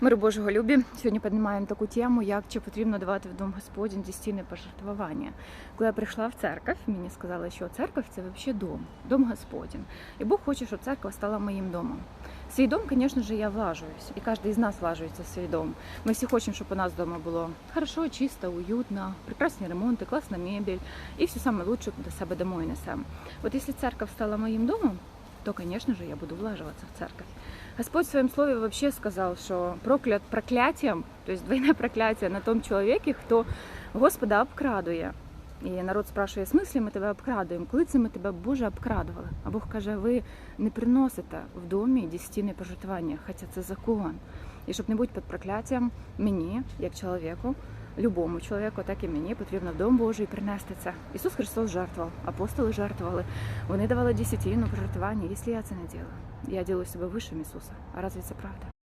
Миру Божого любі. Сьогодні піднімаємо таку тему, як чи потрібно давати в дом Господень дістійне пожертвування. Коли я прийшла в церковь, мені сказали, що церковь це взагалі дом, дом Господень. І Бог хоче, щоб церква стала моїм домом. Свій дом, звісно ж, я влажуюсь, і кожен із нас влажується в свій дом. Ми всі хочемо, щоб у нас вдома було хорошо, чисто, уютно, прекрасні ремонти, класна мебель і все лучше до себе домой несемо. От якщо церковь стала моїм домом, то, конечно же, я буду влаживаться в церковь. Господь в своем слове вообще сказал, что проклят проклятием, то есть двойное проклятие на том человеке, хто Господа обкрадує. І народ спрашує, в смислі ми тебе обкрадуємо? Коли це ми тебе Боже обкрадували? А Бог каже, ви не приносите в домі десятини пожертвування, хоча це закон. І щоб не бути під прокляттям, мені, як чоловіку, любому чоловіку, так і мені потрібно в дом Божий принести це. Ісус Христос жертвував, апостоли жертвували, вони давали десятину пожертвування. Якщо я це не діла. я ділю себе вищим Ісуса. А разве це правда?